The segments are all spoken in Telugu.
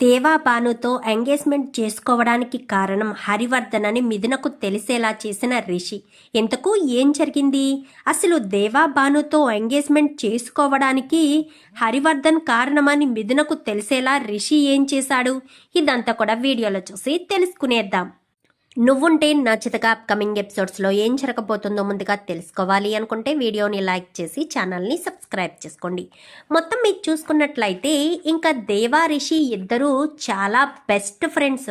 దేవా భానుతో ఎంగేజ్మెంట్ చేసుకోవడానికి కారణం హరివర్ధన్ అని మిథునకు తెలిసేలా చేసిన రిషి. ఇంతకు ఏం జరిగింది? అసలు దేవా భానుతో ఎంగేజ్మెంట్ చేసుకోవడానికి హరివర్ధన్ కారణమని మిథునకు తెలిసేలా రిషి ఏం చేశాడు? ఇదంతా కూడా వీడియోలో చూసి తెలుసుకునేద్దాం. నువ్వుంటే నచ్చితగా అప్కమింగ్ ఎపిసోడ్స్లో ఏం జరగబోతుందో ముందుగా తెలుసుకోవాలి అనుకుంటే వీడియోని లైక్ చేసి ఛానల్ని సబ్స్క్రైబ్ చేసుకోండి. మొత్తం మీరు చూసుకున్నట్లయితే ఇంకా దేవా రిషి ఇద్దరూ చాలా బెస్ట్ ఫ్రెండ్స్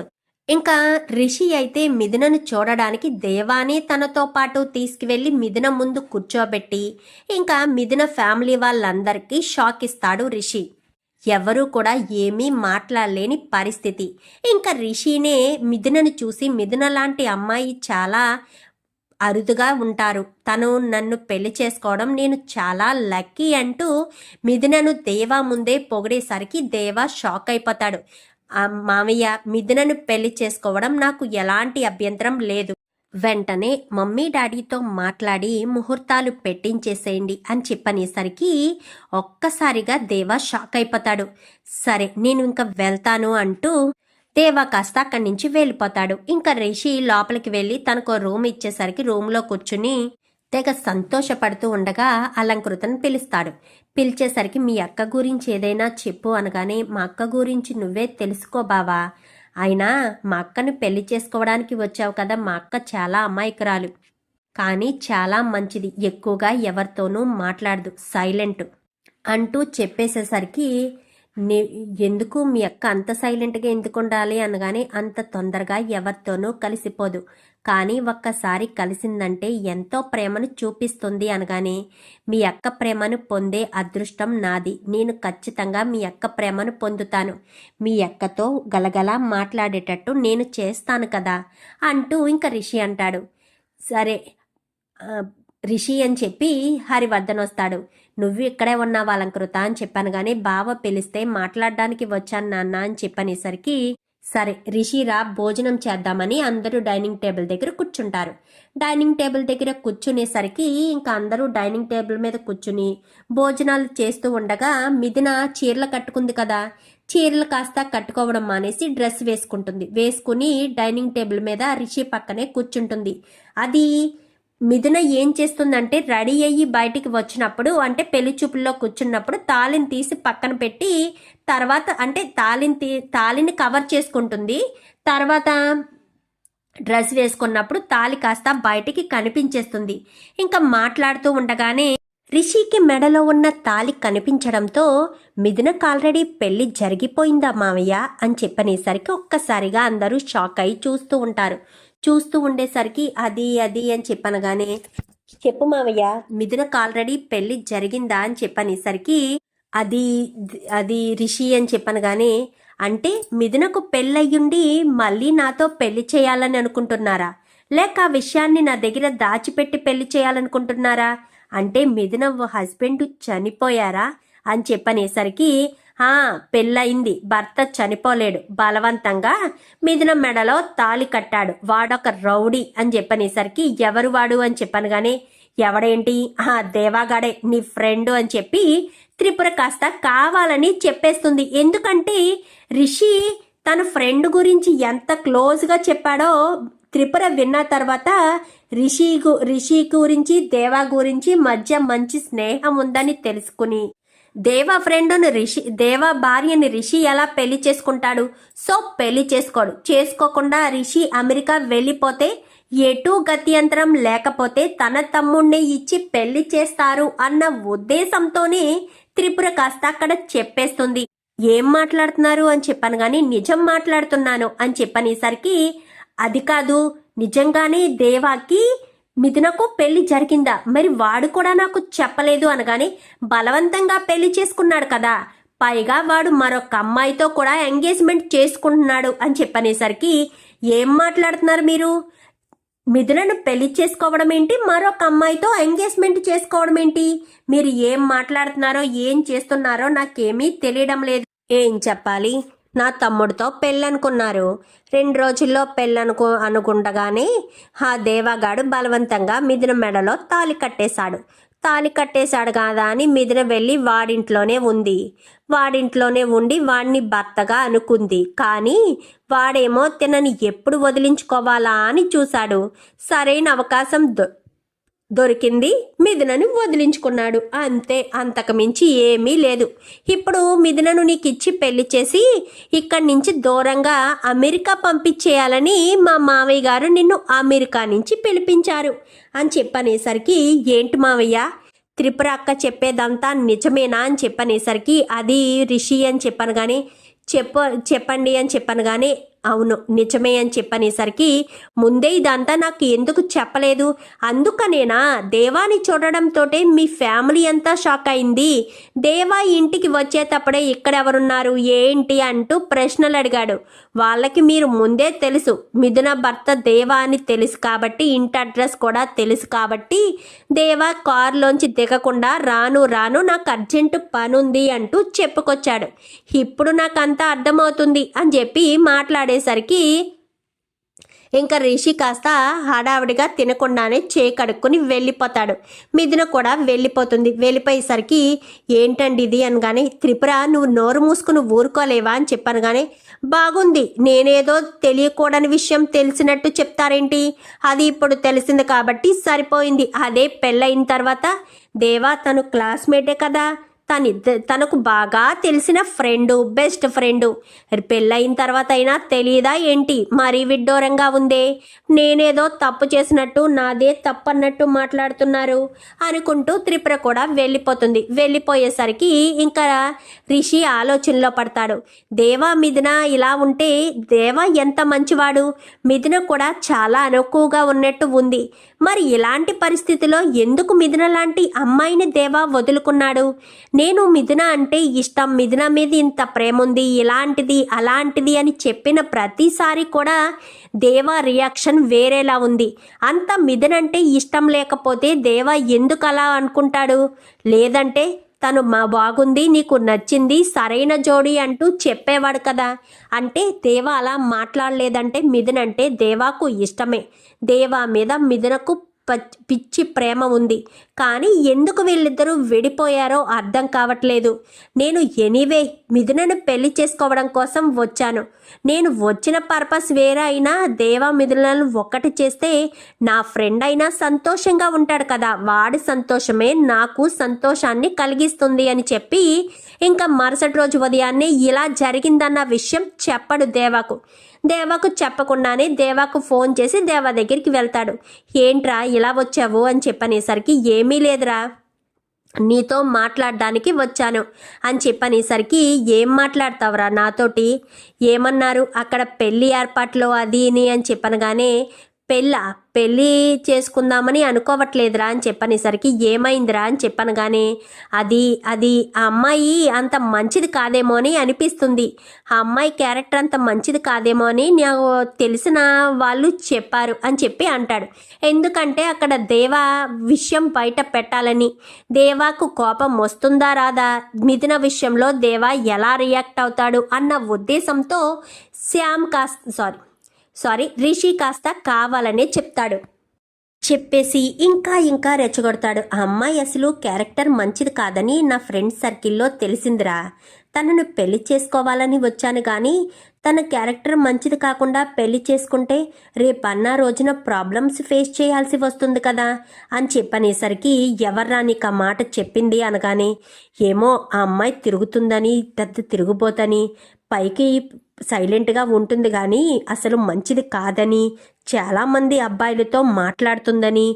ఇంకా రిషి అయితే మిథునను చూడడానికి దేవాని తనతో పాటు తీసుకువెళ్ళి మిథున ముందు కూర్చోబెట్టి ఇంకా మిథున ఫ్యామిలీ వాళ్ళందరికీ షాక్ ఇస్తాడు రిషి. ఎవరూ కూడా ఏమీ మాట్లాడలేని పరిస్థితి. ఇంకా రిషినే మిథునను చూసి మిథున లాంటి అమ్మాయి చాలా అరుదుగా ఉంటారు. తను నన్ను పెళ్ళి చేసుకోవడం నేను చాలా లక్కీ అంటూ మిథునను దేవా ముందే పొగిడేసరికి దేవా షాక్ అయిపోతాడు. మామయ్య మిథునను పెళ్ళి చేసుకోవడం నాకు ఎలాంటి అభ్యంతరం లేదు. వెంటనే మమ్మీ డాడీతో మాట్లాడి ముహూర్తాలు పెట్టించేసేయండి అని చెప్పనేసరికి ఒక్కసారిగా దేవా షాక్ అయిపోతాడు. సరే నేను ఇంకా వెళ్తాను అంటూ దేవా కాస్త అక్కడి నుంచి వెళ్ళిపోతాడు. ఇంకా రిషి లోపలికి వెళ్ళి తనకు రూమ్ ఇచ్చేసరికి రూమ్లో కూర్చుని తెగ సంతోషపడుతూ ఉండగా అలంకృతను పిలుస్తాడు. పిలిచేసరికి మీ అక్క గురించి ఏదైనా చెప్పు అనగానే మా అక్క గురించి నువ్వే తెలుసుకో బావా. అయినా మా అక్కను పెళ్ళి చేసుకోవడానికి వచ్చావు కదా మా అక్క చాలా అమాయకురాలు. కానీ చాలా మంచిది. ఎక్కువగా ఎవరితోనూ మాట్లాడదు. సైలెంట్. అంటూ చెప్పేసేసరికి నే ఎందుకు మీ అక్క అంత సైలెంట్గా ఎందుకు ఉండాలి అనగానే అంత తొందరగా ఎవరితోనూ కలిసిపోదు. కానీ ఒక్కసారి కలిసిందంటే ఎంతో ప్రేమను చూపిస్తుంది అనగానే మీ అక్క ప్రేమను పొందే అదృష్టం నాది. నేను ఖచ్చితంగా మీ అక్క ప్రేమను పొందుతాను. మీ అక్కతో గలగలా మాట్లాడేటట్టు నేను చేస్తాను కదా అంటూ ఇంకా రిషి అంటాడు. సరే రిషి అని చెప్పి హరివర్ధన్ వస్తాడు నువ్వు ఇక్కడే ఉన్నావు అలంకృత అని చెప్పాను కానీ బావ పిలిస్తే మాట్లాడడానికి వచ్చాను నాన్న అని చెప్పనేసరికి సరే రిషిరా భోజనం చేద్దామని అందరూ డైనింగ్ టేబుల్ దగ్గర కూర్చుంటారు. డైనింగ్ టేబుల్ దగ్గర కూర్చునేసరికి ఇంకా అందరూ డైనింగ్ టేబుల్ మీద కూర్చుని భోజనాలు చేస్తూ ఉండగా మిథున చీరలు కట్టుకుంది కదా. చీరలు కాస్త కట్టుకోవడం మానేసి డ్రెస్ వేసుకుంటుంది. వేసుకుని డైనింగ్ టేబుల్ మీద రిషి పక్కనే కూర్చుంటుంది. అది మిథున ఏం చేస్తుందంటే రెడీ అయ్యి బయటికి వచ్చినప్పుడు అంటే పెళ్ళి చూపుల్లో కూర్చున్నప్పుడు తాళిని తీసి పక్కన పెట్టి తర్వాత అంటే తాళిని తీ తాళిని కవర్ చేసుకుంటుంది. తర్వాత డ్రెస్ వేసుకున్నప్పుడు తాళి కాస్త బయటికి కనిపించేస్తుంది. ఇంకా మాట్లాడుతూ ఉండగానే రిషికి మెడలో ఉన్న తాళి కనిపించడంతో మిథునకు ఆల్రెడీ పెళ్ళి జరిగిపోయిందా మావయ్య అని చెప్పనేసరికి ఒక్కసారిగా అందరూ షాక్ అయి చూస్తూ ఉంటారు. చూస్తూ ఉండేసరికి అది అది అని చెప్పనగానే చెప్పు మావయ్య మిథునకు ఆల్రెడీ పెళ్ళి జరిగిందా అని చెప్పనేసరికి అది అది రిషి అని చెప్పనగానే అంటే మిథునకు పెళ్ళయ్యుండి మళ్ళీ నాతో పెళ్ళి చేయాలని అనుకుంటున్నారా? లేక ఆ విషయాన్ని నా దగ్గర దాచిపెట్టి పెళ్ళి చేయాలనుకుంటున్నారా? అంటే మిథున హస్బెండ్ చనిపోయారా? అని చెప్పనేసరికి పెళ్ళయింది. భర్త చనిపోలేడు. బలవంతంగా మిథున మెడలో తాళి కట్టాడు. వాడొక రౌడీ అని చెప్పనేసరికి ఎవరు వాడు అని చెప్పనగానే ఎవడేంటి? ఆ దేవాగాడే నీ ఫ్రెండ్ అని చెప్పి త్రిపుర కాస్త కావాలని చెప్పేస్తుంది. ఎందుకంటే రిషి తన ఫ్రెండ్ గురించి ఎంత క్లోజ్గా చెప్పాడో త్రిపుర విన్న తర్వాత రిషి గు- రిషి గురించి దేవా గురించి మధ్య మంచి స్నేహం ఉందని తెలుసుకుని దేవా ఫ్రెండును రిషి దేవా భార్యని రిషి ఎలా పెళ్ళి చేసుకుంటాడు? సో పెళ్ళి చేసుకోడు. చేసుకోకుండా రిషి అమెరికా వెళ్ళిపోతే ఎటు గత్యంతరం లేకపోతే తన తమ్ముణ్ణి ఇచ్చి పెళ్ళి చేస్తారు అన్న ఉద్దేశంతోనే త్రిపుర కాస్త అక్కడ చెప్పేస్తుంది. ఏం మాట్లాడుతున్నారు అని చెప్పాను కానీ నిజం మాట్లాడుతున్నాను అని చెప్పనేసరికి అది కాదు. నిజంగానే దేవాకి మిథునకు పెళ్ళి జరిగిందా? మరి వాడు కూడా నాకు చెప్పలేదు అనగానే బలవంతంగా పెళ్ళి చేసుకున్నాడు కదా. పైగా వాడు మరొక అమ్మాయితో కూడా ఎంగేజ్మెంట్ చేసుకుంటున్నాడు అని చెప్పనేసరికి ఏం మాట్లాడుతున్నారు మీరు? మిథునను పెళ్ళి చేసుకోవడం ఏంటి? మరొక అమ్మాయితో ఎంగేజ్మెంట్ చేసుకోవడం ఏంటి? మీరు ఏం మాట్లాడుతున్నారో ఏం చేస్తున్నారో నాకేమీ తెలియడం లేదు. ఏం చెప్పాలి? నా తమ్ముడితో పెళ్ళనుకున్నారు. రెండు రోజుల్లో పెళ్ళనుకు అనుకుండగానే ఆ దేవాగాడు బలవంతంగా మిథున మెడలో తాలి కట్టేశాడు. తాలి కట్టేశాడు కాదా అని మిథున వెళ్ళి వాడింట్లోనే ఉంది. వాడింట్లోనే ఉండి వాడిని భర్తగా అనుకుంది. కానీ వాడేమో తినని ఎప్పుడు వదిలించుకోవాలా అని చూశాడు. సరైన అవకాశం దొ దొరికింది. మిథునను వదిలించుకున్నాడు. అంతే అంతకుమించి ఏమీ లేదు. ఇప్పుడు మిథునను నీకు ఇచ్చి పెళ్ళి చేసి ఇక్కడి నుంచి దూరంగా అమెరికా పంపించేయాలని మా మావయ్య గారు నిన్ను అమెరికా నుంచి పిలిపించారు అని చెప్పనేసరికి ఏంటి మావయ్య? త్రిపుర అక్క చెప్పేదంతా నిజమేనా? అని చెప్పనేసరికి అది రిషి అని చెప్పాను కానీ చెప్ప చెప్పండి అని చెప్పాను కానీ అవును నిజమే అని చెప్పనేసరికి ముందే ఇదంతా నాకు ఎందుకు చెప్పలేదు? అందుకనేనా దేవాని చూడడంతోటే మీ ఫ్యామిలీ అంతా షాక్ అయింది. దేవా ఇంటికి వచ్చేటప్పుడే ఇక్కడెవరున్నారు ఏంటి అంటూ ప్రశ్నలు అడిగాడు. వాళ్ళకి మీరు ముందే తెలుసు మిథున భర్త దేవా అని తెలుసు కాబట్టి ఇంటి అడ్రస్ కూడా తెలుసు కాబట్టి దేవా కారులోంచి దిగకుండా రాను రాను నాకు అర్జెంటు పనుంది అంటూ చెప్పుకొచ్చాడు. ఇప్పుడు నాకు అంతా అర్థమవుతుంది అని చెప్పి పడేసరికి ఇంకా రిషి కాస్త హడావిడిగా తినకుండానే చేయి కడుక్కొని వెళ్ళిపోతాడు. మిథున కూడా వెళ్ళిపోతుంది. వెళ్ళిపోయేసరికి ఏంటండి ఇది అనగానే త్రిపుర నువ్వు నోరు మూసుకుని ఊరుకోలేవా? అని చెప్పాను కానీ బాగుంది. నేనేదో తెలియకూడని విషయం తెలిసినట్టు చెప్తారేంటి? అది ఇప్పుడు తెలిసింది కాబట్టి సరిపోయింది. అదే పెళ్ళయిన తర్వాత దేవా తను క్లాస్మేటే కదా. తనిద్ద తనకు బాగా తెలిసిన ఫ్రెండు బెస్ట్ ఫ్రెండు. పెళ్ళయిన తర్వాత అయినా తెలియదా ఏంటి? మరీ విడ్డూరంగా ఉందే? నేనేదో తప్పు చేసినట్టు నాదే తప్పు అన్నట్టు మాట్లాడుతున్నారు అనుకుంటూ త్రిపుర కూడా వెళ్ళిపోతుంది. వెళ్ళిపోయేసరికి ఇంకా రిషి ఆలోచనలో పడతాడు. దేవా మిథున ఇలా ఉంటే దేవా ఎంత మంచివాడు? మిథున కూడా చాలా అనుకువగా ఉన్నట్టు ఉంది. మరి ఇలాంటి పరిస్థితిలో ఎందుకు మిథున లాంటి అమ్మాయిని దేవా వదులుకున్నాడు? నేను మిథున అంటే ఇష్టం. మిథున మీద ఇంత ప్రేమ ఉంది ఇలాంటిది అలాంటిది అని చెప్పిన ప్రతిసారి కూడా దేవా రియాక్షన్ వేరేలా ఉంది. అంత మిథున అంటే ఇష్టం లేకపోతే దేవా ఎందుకు అలా అనుకుంటాడు? లేదంటే తను మా బాగుంది నీకు నచ్చింది సరైన జోడి అంటూ చెప్పేవాడు కదా. అంటే దేవా అలా మాట్లాడలేదంటే మిథునంటే దేవాకు ఇష్టమే. దేవా మీద మిథునకు పిచ్చి ప్రేమ ఉంది. కానీ ఎందుకు వీళ్ళిద్దరూ విడిపోయారో అర్థం కావట్లేదు. నేను ఎనీవే మిథునను పెళ్ళి చేసుకోవడం కోసం వచ్చాను. నేను వచ్చిన పర్పస్ వేరే అయినా దేవా మిథునలను ఒక్కటి చేస్తే నా ఫ్రెండ్ అయినా సంతోషంగా ఉంటాడు కదా. వాడి సంతోషమే నాకు సంతోషాన్ని కలిగిస్తుంది అని చెప్పి ఇంకా మరుసటి రోజు ఉదయాన్నే ఇలా జరిగిందన్న విషయం చెప్పడు దేవాకు. దేవాకు చెప్పకుండానే దేవాకు ఫోన్ చేసి దేవా దగ్గరికి వెళ్తాడు. ఏంట్రా ఇలా వచ్చావు? అని చెప్పనేసరికి ఏమీ లేదురా. నీతో మాట్లాడడానికి వచ్చాను. అని చెప్పనేసరికి ఏం మాట్లాడతావురా నాతోటి? ఏమన్నారు? అక్కడ పెళ్ళి ఏర్పాట్లు అది అని చెప్పనగానే పెళ్ళ? పెళ్ళి చేసుకుందామని అనుకోవట్లేదురా అని చెప్పనేసరికి ఏమైందిరా అని చెప్పనగానే అది అది ఆ అమ్మాయి అంత మంచిది కాదేమో అని అనిపిస్తుంది. ఆ అమ్మాయి క్యారెక్టర్ అంత మంచిది కాదేమో అని నాకు తెలిసిన వాళ్ళు చెప్పారు అని చెప్పి అంటాడు. ఎందుకంటే అక్కడ దేవా విషయం బయట పెట్టాలని. దేవాకు కోపం వస్తుందా రాదా? మిథున విషయంలో దేవా ఎలా రియాక్ట్ అవుతాడు అన్న ఉద్దేశంతో శ్యామ్ కాస్త సారీ సారీ రిషి కాస్త కావాలనే చెప్తాడు. చెప్పేసి ఇంకా ఇంకా రెచ్చగొడతాడు. ఆ అమ్మాయి అసలు క్యారెక్టర్ మంచిది కాదని నా ఫ్రెండ్ సర్కిల్లో తెలిసిందిరా. తనను పెళ్ళి చేసుకోవాలని వచ్చాను కానీ తన క్యారెక్టర్ మంచిది కాకుండా పెళ్ళి చేసుకుంటే రేపన్న రోజున ప్రాబ్లమ్స్ ఫేస్ చేయాల్సి వస్తుంది కదా అని చెప్పనేసరికి ఎవర్రా నీకు ఆ మాట చెప్పింది అనగానే ఏమో ఆ అమ్మాయి తిరుగుతుందని పెద్ద తిరుగుబోతని పైకి సైలెంట్గా ఉంటుంది కానీ అసలు మంచిది కాదని చాలామంది అబ్బాయిలతో మాట్లాడుతుందని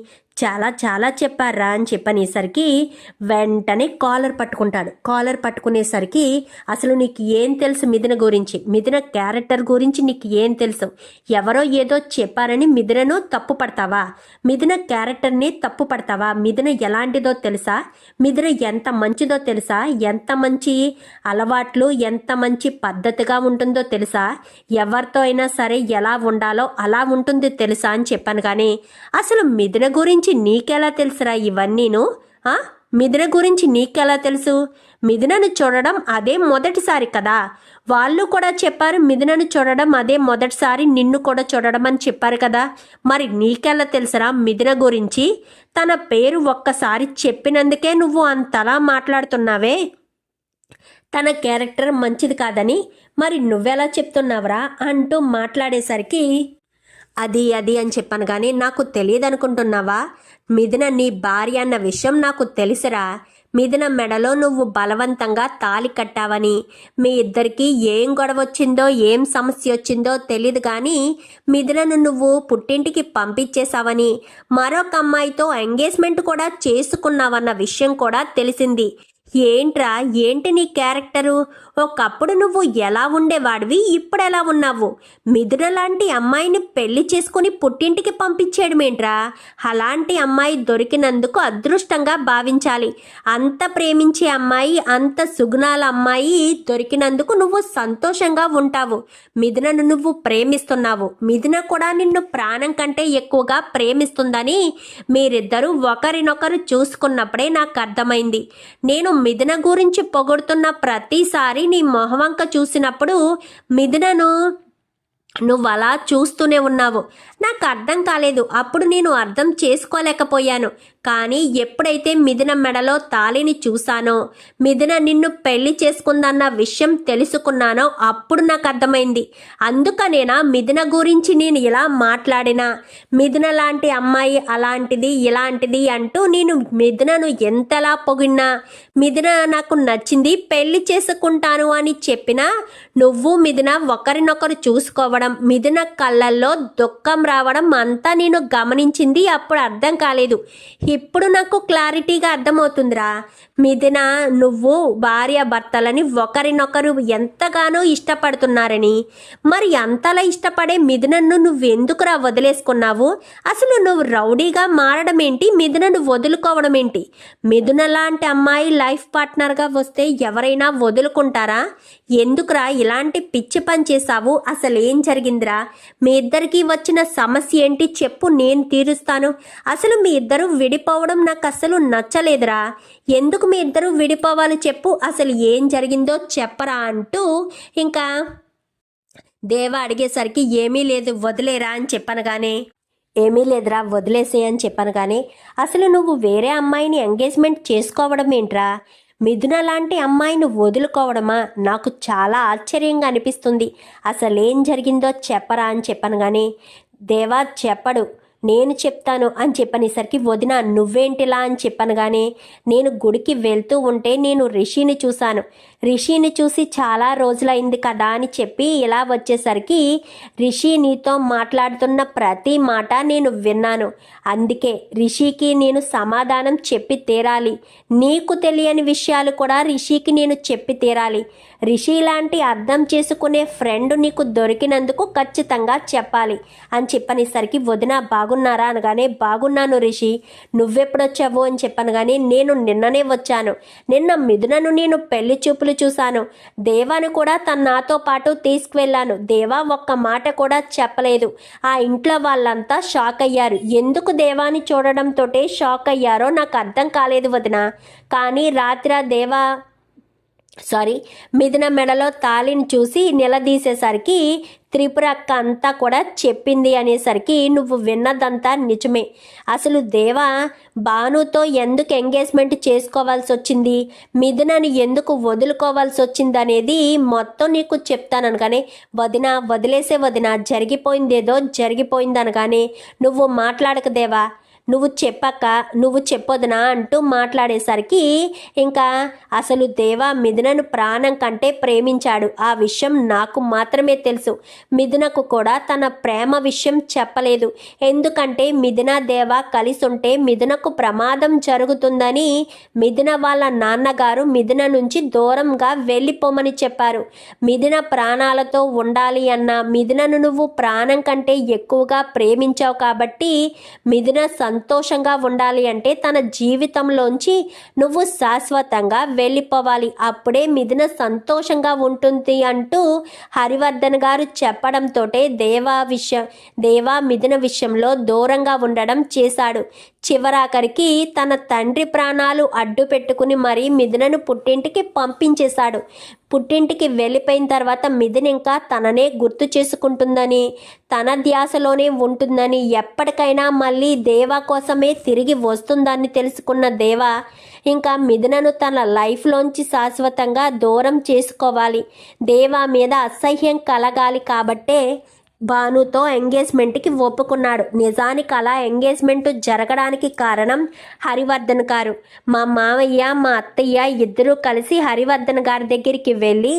చాలా చాలా చెప్పారా అని చెప్పనేసరికి వెంటనే కాలర్ పట్టుకుంటాడు. కాలర్ పట్టుకునేసరికి అసలు నీకు ఏం తెలుసు మిథున గురించి? మిథున క్యారెక్టర్ గురించి నీకు ఏం తెలుసు? ఎవరో ఏదో చెప్పారని మిథునను తప్పు పడతావా? మిథున క్యారెక్టర్ని తప్పు పడతావా? మిథున ఎలాంటిదో తెలుసా? మిథున ఎంత మంచిదో తెలుసా? ఎంత మంచి అలవాట్లు ఎంత మంచి పద్ధతిగా ఉంటుందో తెలుసా? ఎవరితో అయినా సరే ఎలా ఉండాలో అలా ఉంటుంది తెలుసా అని చెప్పాను కానీ అసలు మిథున గురించి నీకెలా తెలుసురా ఇవన్నీను? మిథున గురించి నీకెలా తెలుసు? మిథునను చూడడం అదే మొదటిసారి కదా. వాళ్ళు కూడా చెప్పారు మిథునను చూడడం అదే మొదటిసారి నిన్ను కూడా చూడడం అని చెప్పారు కదా. మరి నీకెలా తెలుసరా మిథున గురించి? తన పేరు ఒక్కసారి చెప్పినందుకే నువ్వు అంతలా మాట్లాడుతున్నావే. తన క్యారెక్టర్ మంచిది కాదని మరి నువ్వెలా చెప్తున్నావురా అంటూ మాట్లాడేసరికి అది అది అని చెప్పాను. కానీ నాకు తెలియదు అనుకుంటున్నావా మిథున నీ భార్య అన్న విషయం నాకు తెలుసురా. మిథున మెడలో నువ్వు బలవంతంగా తాలి కట్టావని. మీ ఇద్దరికి ఏం గొడవ వచ్చిందో ఏం సమస్య వచ్చిందో తెలియదు కానీ మిథునను నువ్వు పుట్టింటికి పంపించేశావని. మరొక అమ్మాయితో ఎంగేజ్మెంట్ కూడా చేసుకున్నావన్న విషయం కూడా తెలిసింది. ఏంట్రా? ఏంటి నీ క్యారెక్టరు? ఒకప్పుడు నువ్వు ఎలా ఉండేవాడివి ఇప్పుడు ఎలా ఉన్నావు? మిథున లాంటి అమ్మాయిని పెళ్ళి చేసుకుని పుట్టింటికి పంపించేయడమేంట్రా? అలాంటి అమ్మాయి దొరికినందుకు అదృష్టంగా భావించాలి. అంత ప్రేమించే అమ్మాయి అంత సుగుణాల అమ్మాయి దొరికినందుకు నువ్వు సంతోషంగా ఉంటావు. మిథునను నువ్వు ప్రేమిస్తున్నావు. మిథున కూడా నిన్ను ప్రాణం కంటే ఎక్కువగా ప్రేమిస్తుందని మీరిద్దరూ ఒకరినొకరు చూసుకున్నప్పుడే నాకు అర్థమైంది. నేను మిథున గురించి పొగుడుతున్న ప్రతిసారి నీ మొహవంక చూసినప్పుడు మిథునను నువ్వు అలా చూస్తూనే ఉన్నావు. నాకు అర్థం కాలేదు. అప్పుడు నేను అర్థం చేసుకోలేకపోయాను. కానీ ఎప్పుడైతే మిథున మెడలో తాళిని చూశానో మిథున నిన్ను పెళ్ళి చేసుకుందన్న విషయం తెలుసుకున్నానో అప్పుడు నాకు అర్థమైంది అందుకనేనా మిథున గురించి నేను ఇలా మాట్లాడినా? మిథున లాంటి అమ్మాయి అలాంటిది ఇలాంటిది అంటూ నేను మిథునను ఎంతలా పొగిన్నా మిథున నాకు నచ్చింది పెళ్ళి చేసుకుంటాను అని చెప్పినా నువ్వు మిథున ఒకరినొకరు చూసుకోవడం మిథున కళ్ళల్లో దుఃఖం రావడం అంతా నేను గమనించింది అప్పుడు అర్థం కాలేదు. ఇప్పుడు నాకు క్లారిటీగా అర్థమవుతుందిరా. మిథున నువ్వు భార్య భర్తలని ఒకరినొకరు ఎంతగానో ఇష్టపడుతున్నారని. మరి అంతలా ఇష్టపడే మిథునను నువ్వెందుకురా వదిలేసుకున్నావు? అసలు నువ్వు రౌడీగా మారడం ఏంటి? మిథునను వదులుకోవడం ఏంటి? మిథున లాంటి అమ్మాయి లైఫ్ పార్ట్నర్గా వస్తే ఎవరైనా వదులుకుంటారా? ఎందుకురా ఇలాంటి పిచ్చి పని చేశావు? అసలు ఏం జరిగిందిరా. మీ ఇద్దరికి వచ్చిన సమస్య ఏంటి చెప్పు నేను తీరుస్తాను. అసలు మీ ఇద్దరు విడిపోవడం నాకు అసలు నచ్చలేదురా. ఎందుకు మీ ఇద్దరు విడిపోవాలి చెప్పు అసలు ఏం జరిగిందో చెప్పరా అంటూ ఇంకా దేవ అడిగేసరికి ఏమీ లేదు వదిలేరా అని చెప్పనగానే ఏమీ లేదురా వదిలేసే అని చెప్పాను కానీ అసలు నువ్వు వేరే అమ్మాయిని ఎంగేజ్మెంట్ చేసుకోవడం ఏంట్రా? మిథున లాంటి అమ్మాయిని వదులుకోవడమా? నాకు చాలా ఆశ్చర్యంగా అనిపిస్తుంది. అసలు ఏం జరిగిందో చెప్పరా అని చెప్పను కానీ దేవా చెప్పడు నేను చెప్తాను అని చెప్పనేసరికి వదిన నువ్వేంటిలా అని చెప్పను కానీ నేను గుడికి వెళ్తూ ఉంటే నేను రిషిని చూశాను. రిషిని చూసి చాలా రోజులైంది కదా అని చెప్పి ఇలా వచ్చేసరికి రిషి నీతో మాట్లాడుతున్న ప్రతి మాట నేను విన్నాను. అందుకే రిషికి నేను సమాధానం చెప్పి తీరాలి. నీకు తెలియని విషయాలు కూడా రిషికి నేను చెప్పి తీరాలి. రిషి లాంటి అర్థం చేసుకునే ఫ్రెండ్ నీకు దొరికినందుకు ఖచ్చితంగా చెప్పాలి అని చెప్పనేసరికి వదిన బాగున్నారా? అనగానే బాగున్నాను రిషి. నువ్వెప్పుడొచ్చావు? అని చెప్పాను కానీ నేను నిన్ననే వచ్చాను. నిన్న మిథునను నేను పెళ్ళి చూపులు చూశాను. దేవాను కూడా తన నాతో పాటు తీసుకువెళ్ళాను. దేవా ఒక్క మాట కూడా చెప్పలేదు. ఆ ఇంట్లో వాళ్ళంతా షాక్ అయ్యారు. ఎందుకు దేవాని చూడడంతోటే షాక్ అయ్యారో నాకు అర్థం కాలేదు వదిన. కానీ రాత్రి దేవా సారీ మిథున మెడలో తాళిని చూసి నిలదీసేసరికి త్రిపుర అక్క అంతా కూడా చెప్పింది అనేసరికి నువ్వు విన్నదంతా నిజమే. అసలు దేవ భానుతో ఎందుకు ఎంగేజ్మెంట్ చేసుకోవాల్సి వచ్చింది మిథునని ఎందుకు వదులుకోవాల్సి వచ్చింది అనేది మొత్తం నీకు చెప్తాను అనగానే వదిన వదిలేసే వదిన జరిగిపోయిందేదో జరిగిపోయింది అనగానే నువ్వు మాట్లాడక దేవా. నువ్వు చెప్పక్క నువ్వు చెప్పొదునా అంటూ మాట్లాడేసరికి ఇంకా అసలు దేవా మిథునను ప్రాణం కంటే ప్రేమించాడు. ఆ విషయం నాకు మాత్రమే తెలుసు. మిథునకు కూడా తన ప్రేమ విషయం చెప్పలేదు. ఎందుకంటే మిథున దేవ కలిసి ఉంటే మిథునకు ప్రమాదం జరుగుతుందని మిథున వాళ్ళ నాన్నగారు మిథున నుంచి దూరంగా వెళ్ళిపోమని చెప్పారు. మిథున ప్రాణాలతో ఉండాలి అన్న మిథునను నువ్వు ప్రాణం కంటే ఎక్కువగా ప్రేమించావు కాబట్టి మిథున సంతోషంగా ఉండాలి అంటే తన జీవితంలోంచి నువ్వు శాశ్వతంగా వెళ్ళిపోవాలి. అప్పుడే మిథున సంతోషంగా ఉంటుంది అంటూ హరివర్ధన్ గారు చెప్పడంతో దేవా విషయం దేవా మిథున విషయంలో దూరంగా ఉండడం చేశాడు. చివరాఖరికి తన తండ్రి ప్రాణాలు అడ్డు పెట్టుకుని మరీ మిథునను పుట్టింటికి పంపించేశాడు. పుట్టింటికి వెళ్ళిపోయిన తర్వాత మిథున్ ఇంకా తననే గుర్తు చేసుకుంటుందని తన ధ్యాసలోనే ఉంటుందని ఎప్పటికైనా మళ్ళీ దేవా కోసమే తిరిగి వస్తుందని తెలుసుకున్న దేవా ఇంకా మిథునను తన లైఫ్లోంచి శాశ్వతంగా దూరం చేసుకోవాలి. దేవా మీద అసహ్యం కలగాలి కాబట్టే భానుతో ఎంగేజ్మెంట్కి ఒప్పుకున్నాడు. నిజానికి అలా ఎంగేజ్మెంట్ జరగడానికి కారణం హరివర్ధన్ గారు. మా మామయ్య మా అత్తయ్య ఇద్దరూ కలిసి హరివర్ధన్ గారి దగ్గరికి వెళ్ళి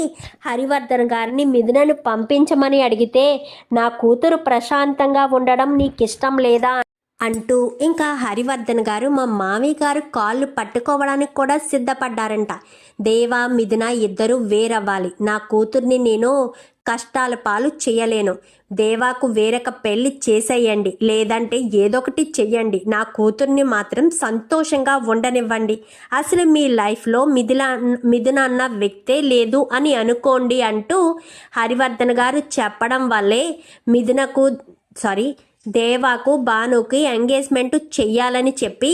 హరివర్ధన్ గారిని మిథునను పంపించమని అడిగితే నా కూతురు ప్రశాంతంగా ఉండడం నీకు ఇష్టం లేదా అంటూ ఇంకా హరివర్ధన్ గారు మా మామయ్య గారు కాళ్ళు పట్టుకోవడానికి కూడా సిద్ధపడ్డారంట. దేవా మిథున ఇద్దరు వేరవ్వాలి. నా కూతుర్ని నేను కష్టాల పాలు చేయలేను. దేవాకు వేరొక పెళ్ళి చేసేయండి. లేదంటే ఏదొకటి చెయ్యండి. నా కూతుర్ని మాత్రం సంతోషంగా ఉండనివ్వండి. అసలు మీ లైఫ్లో మిథుల మిథున అన్న వ్యక్తే లేదు అని అనుకోండి అంటూ హరివర్ధన్ గారు చెప్పడం వల్లే మిథునకు సారీ దేవాకు భానుకి ఎంగేజ్మెంట్ చెయ్యాలని చెప్పి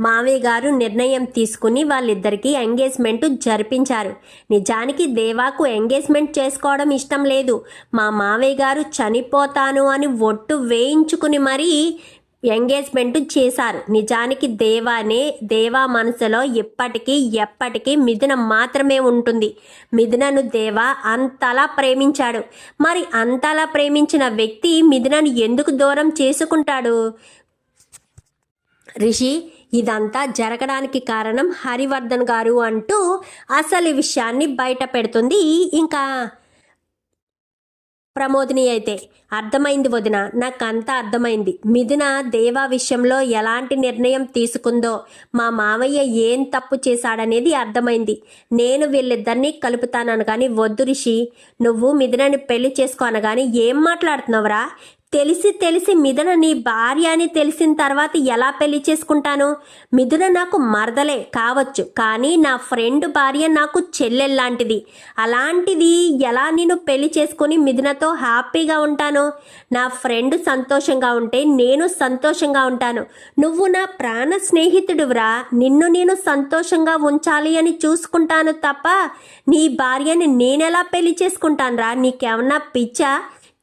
మావయ్య గారు నిర్ణయం తీసుకుని వాళ్ళిద్దరికీ ఎంగేజ్మెంట్ జరిపించారు. నిజానికి దేవాకు ఎంగేజ్మెంట్ చేసుకోవడం ఇష్టం లేదు. మా మావయ్య గారు చనిపోతాను అని ఒట్టు వేయించుకుని మరీ ఎంగేజ్మెంట్ చేశారు. నిజానికి దేవానే దేవా మనసులో ఇప్పటికీ ఎప్పటికీ మిథున మాత్రమే ఉంటుంది. మిథునను దేవా అంతలా ప్రేమించాడు. మరి అంతలా ప్రేమించిన వ్యక్తి మిథునను ఎందుకు దూరం చేసుకుంటాడు? రిషి ఇదంతా జరగడానికి కారణం హరివర్ధన్ గారు అంటూ అసలు విషయాన్ని బయట పెడుతుంది. ఇంకా ప్రమోదిని అయితే అర్థమైంది వదిన నాకంతా అర్థమైంది. మిథున దేవా విషయంలో ఎలాంటి నిర్ణయం తీసుకుందో మా మావయ్య ఏం తప్పు చేశాడనేది అర్థమైంది. నేను వీళ్ళిద్దరినీ కలుపుతానను కానీ వద్దు రిషి నువ్వు మిథునని పెళ్ళి చేసుకో అనగాని ఏం మాట్లాడుతున్నావురా? తెలిసి తెలిసి మిథున నీ భార్య అని తెలిసిన తర్వాత ఎలా పెళ్ళి చేసుకుంటాను? మిథున నాకు మరదలే కావచ్చు కానీ నా ఫ్రెండ్ భార్య నాకు చెల్లెల్లాంటిది అలాంటిది ఎలా నేను పెళ్ళి చేసుకుని మిథునతో హ్యాపీగా ఉంటాను? నా ఫ్రెండ్ సంతోషంగా ఉంటే నేను సంతోషంగా ఉంటాను. నువ్వు నా ప్రాణ స్నేహితుడురా నిన్ను నేను సంతోషంగా ఉంచాలి అని చూసుకుంటాను తప్ప నీ భార్యని నేనెలా పెళ్ళి చేసుకుంటానురా? నీకేమన్నా పిచ్చా?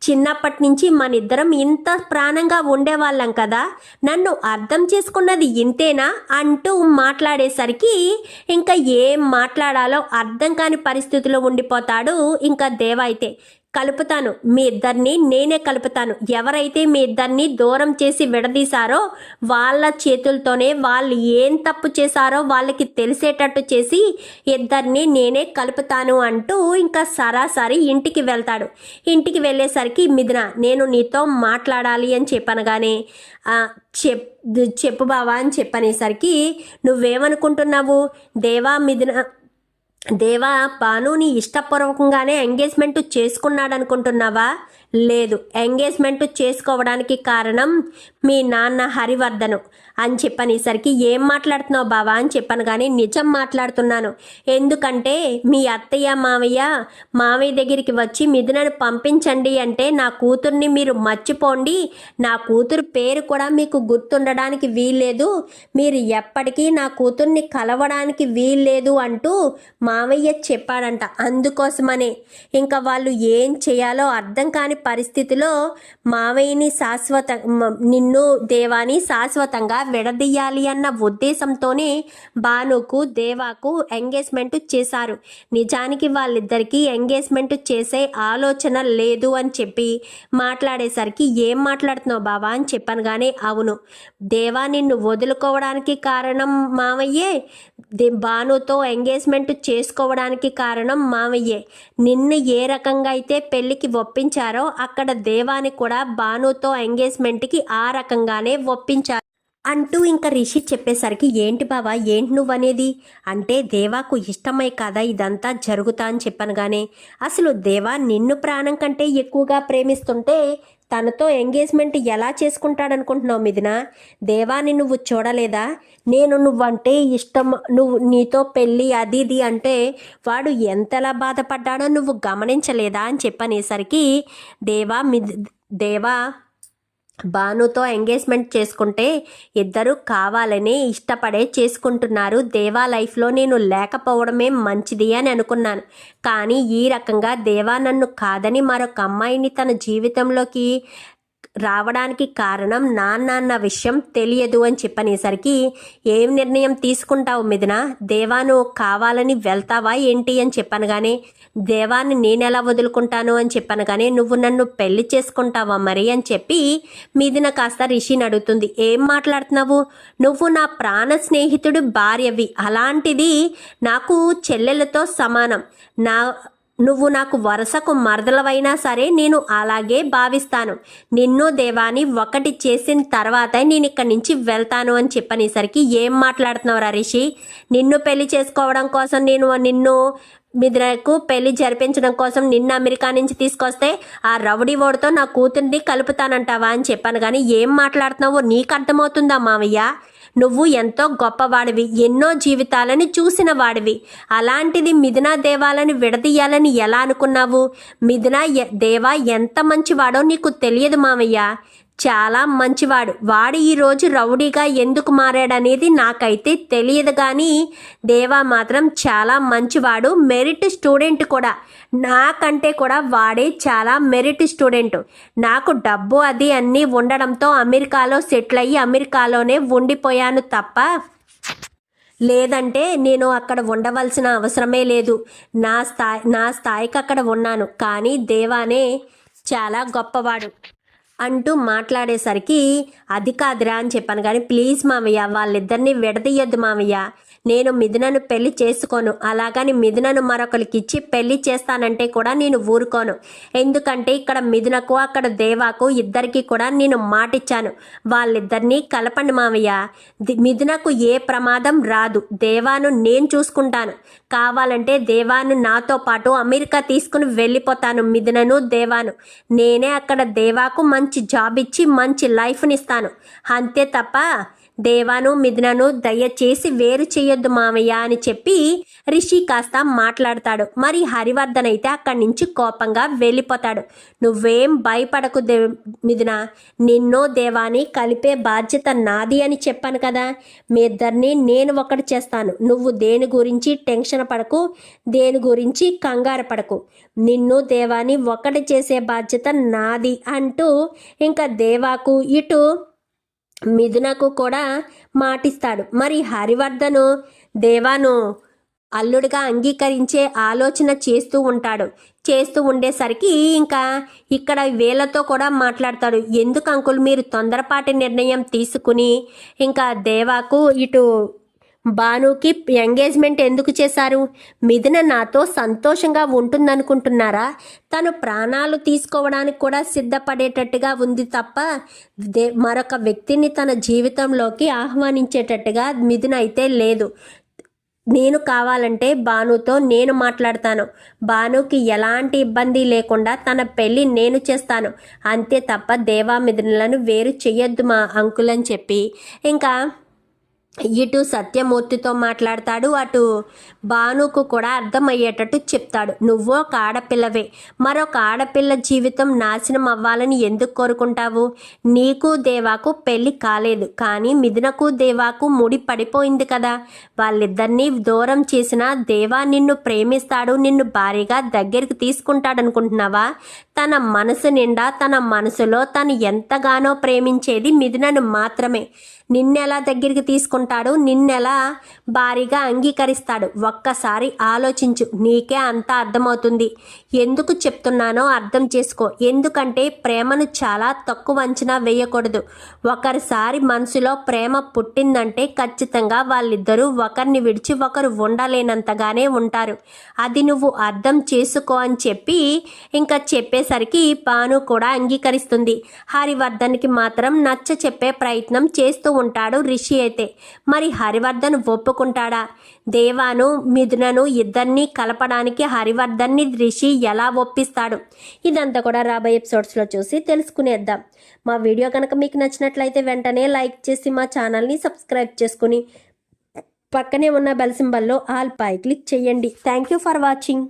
చిన్నప్పటి నుంచి మన ఇద్దరం ఇంత ప్రాణంగా ఉండేవాళ్ళం కదా. నన్ను అర్థం చేసుకున్నది ఇంతేనా అంటూ మాట్లాడేసరికి ఇంకా ఏం మాట్లాడాలో అర్థం కాని పరిస్థితిలో ఉండిపోతాడు ఇంకా దేవ అయితే కలుపుతాను. మీ ఇద్దరిని నేనే కలుపుతాను. ఎవరైతే మీ ఇద్దరిని దూరం చేసి విడదీశారో వాళ్ళ చేతులతోనే వాళ్ళు ఏం తప్పు చేశారో వాళ్ళకి తెలిసేటట్టు చేసి ఇద్దరిని నేనే కలుపుతాను అంటూ ఇంకా సరాసరి ఇంటికి వెళ్తాడు. ఇంటికి వెళ్ళేసరికి మిథున నేను నీతో మాట్లాడాలి అని చెప్పనగానే చెప్ చెప్పు బావా అని చెప్పనేసరికి నువ్వేమనుకుంటున్నావు? దేవా మిథున దేవా భానుని ఇష్టపూర్వకంగానే ఎంగేజ్మెంట్ చేసుకున్నాడనుకుంటున్నావా? లేదు ఎంగేజ్మెంట్ చేసుకోవడానికి కారణం మీ నాన్న హరివర్ధను. అని చెప్పనేసరికి ఏం మాట్లాడుతున్నావు బావా అని చెప్పాను కానీ నిజం మాట్లాడుతున్నాను. ఎందుకంటే మీ అత్తయ్య మావయ్య మావయ్య దగ్గరికి వచ్చి మిథునను పంపించండి అంటే నా కూతుర్ని మీరు మర్చిపోండి. నా కూతురు పేరు కూడా మీకు గుర్తుండడానికి వీల్లేదు. మీరు ఎప్పటికీ నా కూతుర్ని కలవడానికి వీల్లేదు అంటూ మావయ్య చెప్పాడంట. అందుకోసమనే. ఇంకా వాళ్ళు ఏం చేయాలో అర్థం కాని పరిస్థితిలో మావయ్యని శాశ్వత నిన్ను దేవాని శాశ్వతంగా విడదీయాలి అన్న ఉద్దేశంతోనే భానుకు దేవాకు ఎంగేజ్మెంట్ చేశారు. నిజానికి వాళ్ళిద్దరికీ ఎంగేజ్మెంట్ చేసే ఆలోచన లేదు అని చెప్పి మాట్లాడేసరికి ఏం మాట్లాడుతున్నావు బావా అని చెప్పాను కానీ అవును. దేవా నిన్ను వదులుకోవడానికి కారణం మావయ్యే. దే భానుతో ఎంగేజ్మెంట్ చేసుకోవడానికి కారణం మావయ్యే. నిన్ను ఏ రకంగా అయితే పెళ్ళికి ఒప్పించారో అక్కడ దేవాని కూడా భానుతో ఎంగేజ్మెంట్కి ఆ రకంగానే ఒప్పించారు. అంటూ ఇంకా రిషి చెప్పేసరికి ఏంటి బావా ఏంటి నువ్వనేది? అంటే దేవాకు ఇష్టమై కదా ఇదంతా జరుగుతా అని చెప్పనుగానే అసలు దేవా నిన్ను ప్రాణం కంటే ఎక్కువగా ప్రేమిస్తుంటే తనతో ఎంగేజ్మెంట్ ఎలా చేసుకుంటాడనుకుంటున్నావు మిథున? దేవాని నువ్వు చూడలేదా? నేను నువ్వంటే ఇష్టం నువ్వు నీతో పెళ్ళి అది ఇది అంటే వాడు ఎంతలా బాధపడ్డాడో నువ్వు గమనించలేదా అని చెప్పనేసరికి దేవా మిథ్ దేవా భానుతో ఎంగేజ్మెంట్ చేసుకుంటే ఇద్దరు కావాలని ఇష్టపడే చేసుకుంటున్నారు. దేవా లైఫ్లో నేను లేకపోవడమే మంచిది అని అనుకున్నాను. కానీ ఈ రకంగా దేవా నన్ను కాదని మరొక అమ్మాయిని తన జీవితంలోకి రావడానికి కారణం నాన్న అన్న విషయం తెలియదు అని చెప్పనేసరికి ఏం నిర్ణయం తీసుకుంటావు మిథున? దేవాను కావాలని వెళ్తావా ఏంటి? అని చెప్పాను కానీ దేవాన్ని నేనెలా వదులుకుంటాను? అని చెప్పాను కానీ నువ్వు నన్ను పెళ్ళి చేసుకుంటావా మరి? అని చెప్పి మిథున కాస్త రిషిని అడుగుతుంది. ఏం మాట్లాడుతున్నావు? నువ్వు నా ప్రాణ స్నేహితుడు భార్యవి. అలాంటిది నాకు చెల్లెలతో సమానం. నా నువ్వు నాకు వరుసకు మరదలవైనా సరే నేను అలాగే భావిస్తాను. నిన్ను దేవాని ఒకటి చేసిన తర్వాత నేను ఇక్కడి నుంచి వెళ్తాను అని చెప్పనేసరికి ఏం మాట్లాడుతున్నావు రిషి? నిన్ను పెళ్ళి చేసుకోవడం కోసం నేను నిన్ను మిద్రకు పెళ్ళి జరిపించడం కోసం నిన్న అమెరికా నుంచి తీసుకొస్తే ఆ రౌడీ ఓడితో నా కూతుర్ని కలుపుతానంటావా అని చెప్పాను కానీ ఏం మాట్లాడుతున్నావో నీకు అర్థమవుతుందా మావయ్య? నువ్వు ఎంతో గొప్పవాడివి ఎన్నో జీవితాలని చూసిన వాడివి. అలాంటిది మిథునా దేవాలని విడదీయాలని ఎలా అనుకున్నావు? మిథునా ఎ- దేవా ఎంత మంచివాడో నీకు తెలియదు మామయ్య. చాలా మంచివాడు. వాడు ఈరోజు రౌడీగా ఎందుకు మారాడనేది నాకైతే తెలియదు కానీ దేవా మాత్రం చాలా మంచివాడు. మెరిట్ స్టూడెంట్ కూడా. నాకంటే కూడా వాడే చాలా మెరిట్ స్టూడెంట్. నాకు డబ్బు అది అన్నీ ఉండడంతో అమెరికాలో సెటిల్ అయ్యి అమెరికాలోనే ఉండిపోయాను తప్ప లేదంటే నేను అక్కడ ఉండవలసిన అవసరమే లేదు. నా స్థాయి నా స్థాయికి అక్కడ ఉన్నాను. కానీ దేవానే చాలా గొప్పవాడు. అంటూ మాట్లాడేసరికి అది కాదురా అని చెప్పాను. కానీ ప్లీజ్ మామయ్య వాళ్ళిద్దరిని విడదీయొద్దు మామయ్య. నేను మిథునను పెళ్ళి చేసుకోను. అలాగని మిథునను మరొకరికి ఇచ్చి పెళ్ళి చేస్తానంటే కూడా నేను ఊరుకోను. ఎందుకంటే ఇక్కడ మిథునకు అక్కడ దేవాకు ఇద్దరికి కూడా నేను మాటిచ్చాను. వాళ్ళిద్దరినీ కలపండి మామయ్య మిథునకు ఏ ప్రమాదం రాదు. దేవాను నేను చూసుకుంటాను. కావాలంటే దేవాను నాతో పాటు అమెరికా తీసుకుని వెళ్ళిపోతాను మిథునను దేవాను. నేనే అక్కడ దేవాకు మంచి జాబ్ ఇచ్చి మంచి లైఫ్ని ఇస్తాను అంతే తప్ప దేవాను మిథునను దయచేసి వేరు చేయొద్దు మామయ్య అని చెప్పి రిషి కాస్త మాట్లాడతాడు. మరి హరివర్ధన్ అయితే అక్కడి నుంచి కోపంగా వెళ్ళిపోతాడు. నువ్వేం భయపడకు దే మిథున. నిన్నో దేవాని కలిపే బాధ్యత నాది అని చెప్పాను కదా. మీ ఇద్దరిని నేను ఒకటి చేస్తాను. నువ్వు దేని గురించి టెన్షన్ పడకు దేని గురించి కంగారు పడకు. నిన్ను దేవాని ఒకటి చేసే బాధ్యత నాది అంటూ ఇంకా దేవాకు ఇటు మిథునకు కూడా మాటిస్తాడు. మరి హరివర్ధను దేవాను అల్లుడిగా అంగీకరించే ఆలోచన చేస్తూ ఉంటాడు. చేస్తూ ఉండేసరికి ఇంకా ఇక్కడ వీళ్ళతో కూడా మాట్లాడతాడు. ఎందుకు అంకుల్ మీరు తొందరపాటి నిర్ణయం తీసుకుని ఇంకా దేవాకు ఇటు భానుకి ఎంగేజ్మెంట్ ఎందుకు చేశారు? మిథున నాతో సంతోషంగా ఉంటుందనుకుంటున్నారా? తను ప్రాణాలు తీసుకోవడానికి కూడా సిద్ధపడేటట్టుగా ఉంది తప్ప దే మరొక వ్యక్తిని తన జీవితంలోకి ఆహ్వానించేటట్టుగా మిథున అయితే లేదు. నేను కావాలంటే భానుతో నేను మాట్లాడతాను. భానుకి ఎలాంటి ఇబ్బంది లేకుండా తన పెళ్ళి నేను చేస్తాను. అంతే తప్ప దేవామిథునలను వేరు చెయ్యొద్దు మా అంకుల్ అని చెప్పి. ఇంకా ఇటు సత్యమూర్తితో మాట్లాడతాడు అటు భానుకు కూడా అర్థమయ్యేటట్టు చెప్తాడు. నువ్వు ఒక ఆడపిల్లవే. మరొక ఆడపిల్ల జీవితం నాశనం అవ్వాలని ఎందుకు కోరుకుంటావు? నీకు దేవాకు పెళ్ళి కాలేదు. కానీ మిథునకు దేవాకు ముడి పడిపోయింది కదా. వాళ్ళిద్దరినీ దూరం చేసిన దేవా నిన్ను ప్రేమిస్తాడు నిన్ను భారీగా దగ్గరికి తీసుకుంటాడనుకుంటున్నావా? తన మనసు నిండా తన మనసులో తను ఎంతగానో ప్రేమించేది మిథునను మాత్రమే. నిన్నెలా దగ్గరికి తీసుకుంటాడు? నిన్నెలా భారీగా అంగీకరిస్తాడు? ఒక్కసారి ఆలోచించు. నీకే అంతా అర్థమవుతుంది. ఎందుకు చెప్తున్నానో అర్థం చేసుకో. ఎందుకంటే ప్రేమను చాలా తక్కువ అంచనా వేయకూడదు. ఒకరిసారి మనసులో ప్రేమ పుట్టిందంటే ఖచ్చితంగా వాళ్ళిద్దరూ ఒకరిని విడిచి ఒకరు ఉండలేనంతగానే ఉంటారు. అది నువ్వు అర్థం చేసుకో అని చెప్పి ఇంకా చెప్పేసరికి భాను కూడా అంగీకరిస్తుంది. హరివర్ధన్కి మాత్రం నచ్చ చెప్పే ప్రయత్నం చేస్తూ ఉంటాడు రిషి అయితే. మరి హరివర్ధన్ ఒప్పుకుంటాడా? దేవాను మిథునను ఇద్దరినీ కలపడానికి హరివర్ధన్ని రిషి ఎలా ఒప్పిస్తాడు? ఇదంతా కూడా రాబోయే ఎపిసోడ్స్లో చూసి తెలుసుకునేద్దాం. మా వీడియో కనుక మీకు నచ్చినట్లయితే వెంటనే లైక్ చేసి మా ఛానల్ని సబ్స్క్రైబ్ చేసుకుని పక్కనే ఉన్న బెల్ సింబల్లో ఆల్ పై క్లిక్ చేయండి. Thank you for watching.